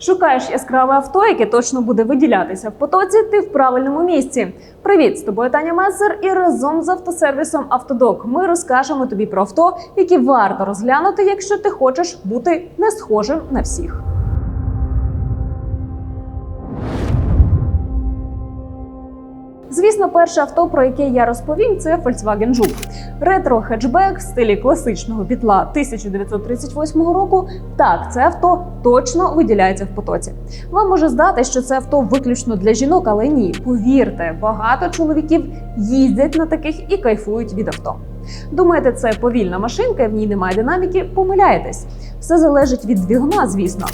Шукаєш яскраве авто, яке точно буде виділятися в потоці. Ти в правильному місці. Привіт, з тобою Таня Месер, і разом з автосервісом Автодок ми розкажемо тобі про авто, які варто розглянути, якщо ти хочеш бути не схожим на всіх. Звісно, перше авто, про яке я розповім, це Volkswagen Жук. Ретро хетчбек в стилі класичного бітла 1938 року. Так, це авто точно виділяється в потоці. Вам може здати, що це авто виключно для жінок, але ні. Повірте, багато чоловіків їздять на таких і кайфують від авто. Думаєте, це повільна машинка, в ній немає динаміки? Помиляєтесь. Все залежить від двигуна, звісно.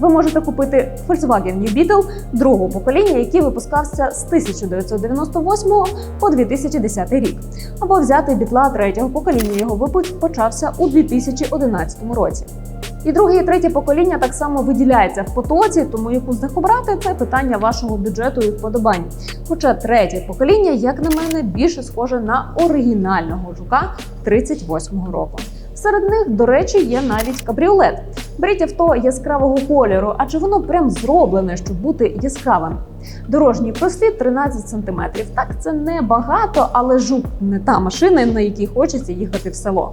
Ви можете купити Volkswagen New Beetle другого покоління, який випускався з 1998 по 2010 рік, або взяти бітла третього покоління. Його випуск почався у 2011 році. І друге і третє покоління так само виділяється в потоці, тому яку з них обрати це питання вашого бюджету і вподобань. Хоча третє покоління, як на мене, більше схоже на оригінального жука 38-го року. Серед них, до речі, є навіть кабріолет. Беріть авто яскравого кольору, адже воно прям зроблене, щоб бути яскравим. Дорожній просвіт 13 см. Так, це не багато, але жук не та машина, на якій хочеться їхати в село.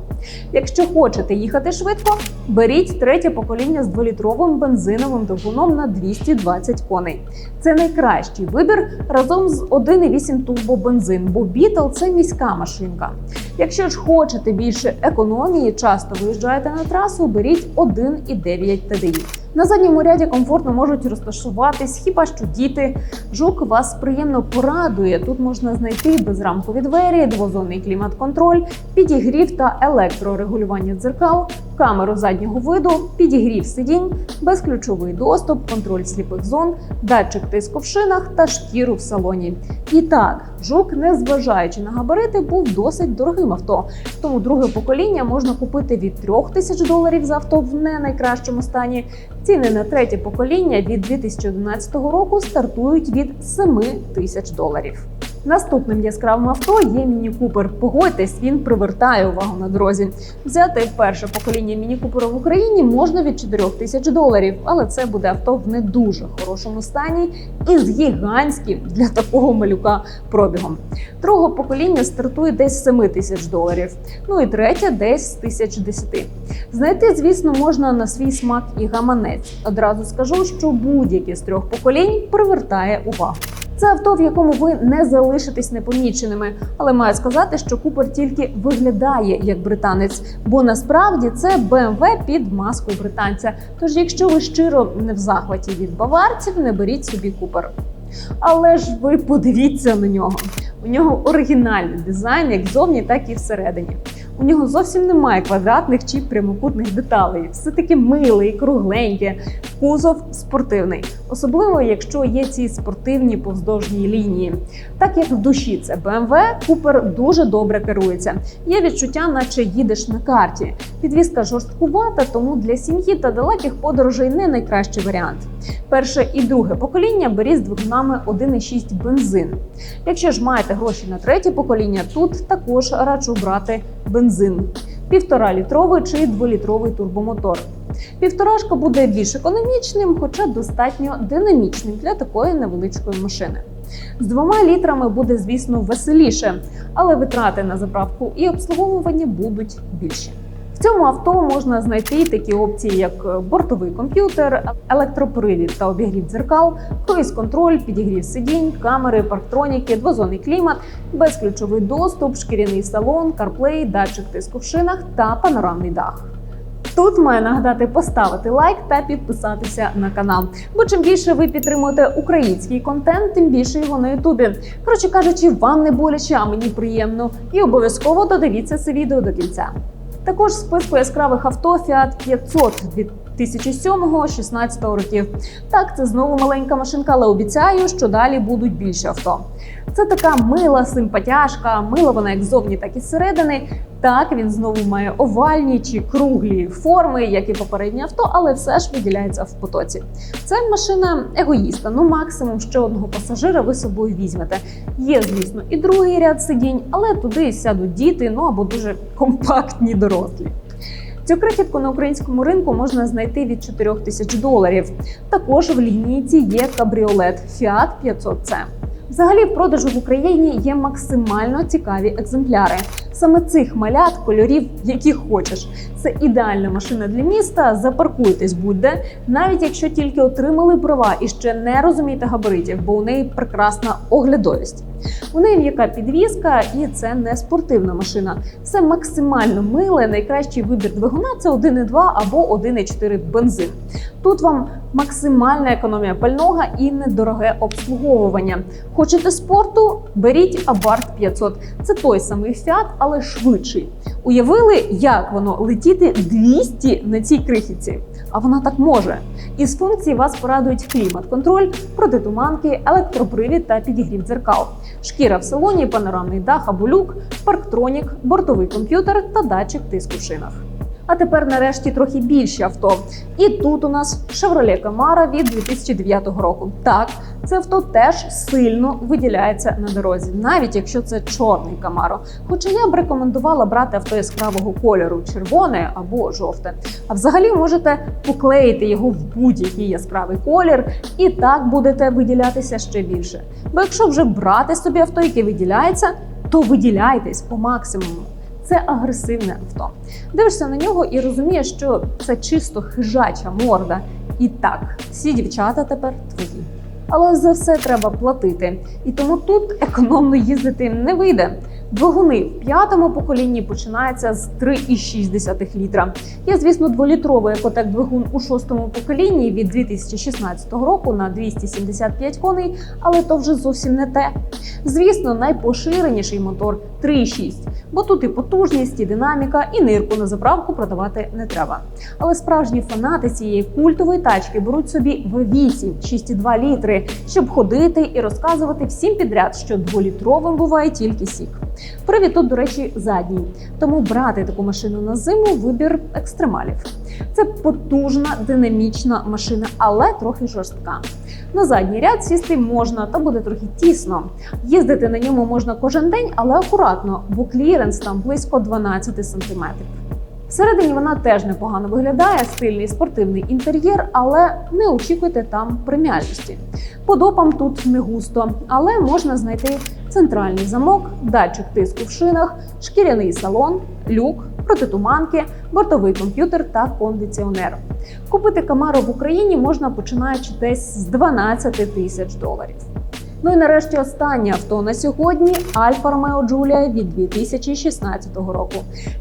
Якщо хочете їхати швидко, беріть третє покоління з 2-літровим бензиновим двигуном на 220 коней. Це найкращий вибір разом з 1,8 турбобензин, бо Beetle – це міська машинка. Якщо ж хочете більше економії, часто виїжджаєте на трасу, беріть 1,9 TDI. На задньому ряді комфортно можуть розташуватись, хіба що діти. Жук вас приємно порадує. Тут можна знайти безрамкові двері, двозонний клімат-контроль, підігрів та електрорегулювання дзеркал, камеру заднього виду, підігрів сидінь, безключовий доступ, контроль сліпих зон, датчик тиску в шинах та шкіру в салоні. І так, жук, незважаючи на габарити, був досить дорогим авто. Тому друге покоління можна купити від 3 тисяч доларів за авто в не найкращому стані. Ціни на третє покоління від 2011 року стартують від 7 тисяч доларів. Наступним яскравим авто є Міні Купер. Погодьтесь, він привертає увагу на дорозі. Взяти перше покоління Міні Купера в Україні можна від 4 тисяч доларів, але це буде авто в не дуже хорошому стані і з гігантським для такого малюка пробігом. Другого покоління стартує десь з 7 тисяч доларів. Ну і третє десь з тисяч десяти. Знайти, звісно, можна на свій смак і гаманець. Одразу скажу, що будь-яке з трьох поколінь привертає увагу. Це авто, в якому ви не залишитесь непоміченими, але маю сказати, що Купер тільки виглядає як британець, бо насправді це BMW під маскою британця. Тож, якщо ви щиро не в захваті від баварців, не беріть собі Купер. Але ж ви подивіться на нього. У нього оригінальний дизайн як зовні, так і всередині. У нього зовсім немає квадратних чи прямокутних деталей. Все таки миле і кругленьке, кузов спортивний, особливо якщо є ці спортивні повздовжні лінії. Так як в душі це BMW, Купер дуже добре керується. Є відчуття, наче їдеш на карті. Підвізка жорсткувата, тому для сім'ї та далеких подорожей не найкращий варіант. Перше і друге покоління беріть з двигунами 1,6 бензин. Якщо ж маєте гроші на третє покоління, тут також раджу брати бензин. Півтора літровий чи дволітровий турбомотор. Півторашка буде більш економічним, хоча достатньо динамічним для такої невеличкої машини. З двома літрами буде, звісно, веселіше, але витрати на заправку і обслуговування будуть більші. Цьому авто можна знайти такі опції, як бортовий комп'ютер, електропривід та обігрів дзеркал, круїз-контроль, підігрів сидінь, камери, парктроніки, двозонний клімат, безключовий доступ, шкіряний салон, карплей, датчик тиску в шинах та панорамний дах. Тут маю нагадати поставити лайк та підписатися на канал. Бо чим більше ви підтримуєте український контент, тим більше його на Ютубі. Коротше кажучи, вам не боляче, а мені приємно. І обов'язково додивіться це відео до кінця. Також списку яскравих авто Fiat 500 2007-16 років. Так, це знову маленька машинка, але обіцяю, що далі будуть більше авто. Це така мила симпатяшка, мила вона як зовні, так і зсередини. Так, він знову має овальні чи круглі форми, як і попереднє авто, але все ж виділяється в потоці. Це машина егоїста. Ну, максимум ще одного пасажира ви собою візьмете. Є, звісно, і другий ряд сидінь, але туди сядуть діти, ну або дуже компактні дорослі. Цю крихітку на українському ринку можна знайти від 4 тисяч доларів. Також в лінійці є кабріолет Fiat 500C. Взагалі, в продажу в Україні є максимально цікаві екземпляри. Саме цих малят, кольорів, які хочеш. Це ідеальна машина для міста. Запаркуйтесь будь-де, навіть якщо тільки отримали права і ще не розумієте габаритів, бо у неї прекрасна оглядовість. У неї м'яка підвізка, і це не спортивна машина. Це максимально миле. Найкращий вибір двигуна це 1,2 або 1,4 бензин. Тут вам максимальна економія пального і недороге обслуговування. Хочете спорту? Беріть Abarth 500. Це той самий Fiat, але швидший. Уявили, як воно летіти 200 на цій крихітці? А вона так може. Із функцій вас порадують клімат-контроль, протитуманки, електропривід та підігрів дзеркал, шкіра в салоні, панорамний дах або люк, парктронік, бортовий комп'ютер та датчик тиску в шинах. А тепер нарешті трохи більше авто. І тут у нас Chevrolet Camaro від 2009 року. Так, це авто теж сильно виділяється на дорозі, навіть якщо це чорний Camaro. Хоча я б рекомендувала брати авто яскравого кольору, червоне або жовте. А взагалі можете поклеїти його в будь-який яскравий колір, і так будете виділятися ще більше. Бо якщо вже брати собі авто, яке виділяється, то виділяйтесь по максимуму. Це агресивне авто. Дивишся на нього і розумієш, що це чисто хижача морда. І так, всі дівчата тепер твої. Але за все треба платити. І тому тут економно їздити не вийде. Двигуни в п'ятому поколінні починаються з 3,6 літра. Є, звісно, дволітровий екотек двигун у шостому поколінні від 2016 року на 275 коней, але то вже зовсім не те. Звісно, найпоширеніший мотор 3,6, бо тут і потужність, і динаміка, і нирку на заправку продавати не треба. Але справжні фанати цієї культової тачки беруть собі V8 6,2 літри, щоб ходити і розказувати всім підряд, що дволітровим буває тільки сік. Привід тут, до речі, задній. Тому брати таку машину на зиму вибір екстремалів. Це потужна, динамічна машина, але трохи жорстка. На задній ряд сісти можна, та буде трохи тісно. Їздити на ньому можна кожен день, але акуратно, бо кліренс там близько 12 см. Всередині вона теж непогано виглядає, стильний спортивний інтер'єр, але не очікуйте там преміальності. По допам тут не густо, але можна знайти центральний замок, датчик тиску в шинах, шкіряний салон, люк, протитуманки, бортовий комп'ютер та кондиціонер. Купити Камаро в Україні можна починаючи десь з 12 тисяч доларів. Ну і нарешті останнє авто на сьогодні Alfa Romeo Giulia від 2016 року.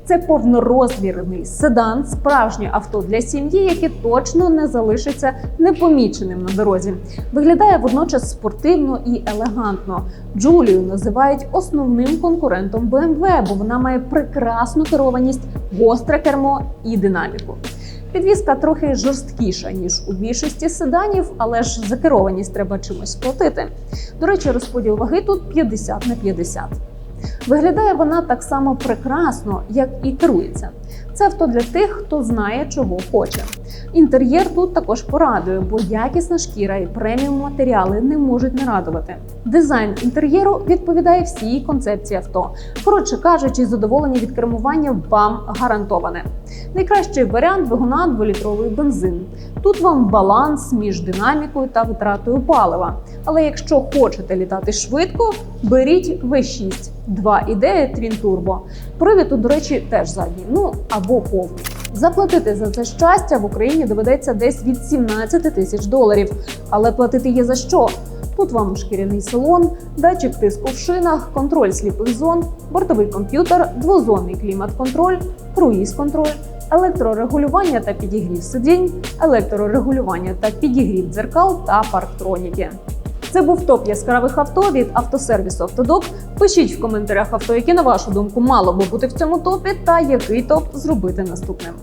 Це повнорозмірний седан, справжнє авто для сім'ї, яке точно не залишиться непоміченим на дорозі. Виглядає водночас спортивно і елегантно. Джулію називають основним конкурентом BMW, бо вона має прекрасну керованість, гостре кермо і динаміку. Підвізка трохи жорсткіша ніж у більшості седанів, але ж за керованість треба чимось платити. До речі, розподіл ваги тут 50 на 50. Виглядає вона так само прекрасно, як і керується. Це авто для тих, хто знає, чого хоче. Інтер'єр тут також порадує, бо якісна шкіра і преміум матеріали не можуть не радувати. Дизайн інтер'єру відповідає всій концепції авто. Коротше кажучи, задоволення від кермування вам гарантоване. Найкращий варіант двигуна 2-літровий бензин. Тут вам баланс між динамікою та витратою палива. Але якщо хочете літати швидко, беріть V6 2.9 Twin Turbo. Привід тут, до речі, теж задній, ну або повний. Заплатити за це щастя в Україні доведеться десь від 17 тисяч доларів. Але платити є за що? Тут вам шкіряний салон, датчик тиску в шинах, контроль сліпих зон, бортовий комп'ютер, двозонний клімат-контроль, круїз-контроль, електрорегулювання та підігрів сидінь, електрорегулювання та підігрів дзеркал та парктроніки. Це був топ яскравих авто від автосервісу Автодок. Пишіть в коментарях авто, які на вашу думку мало би бути в цьому топі, та який топ зробити наступним.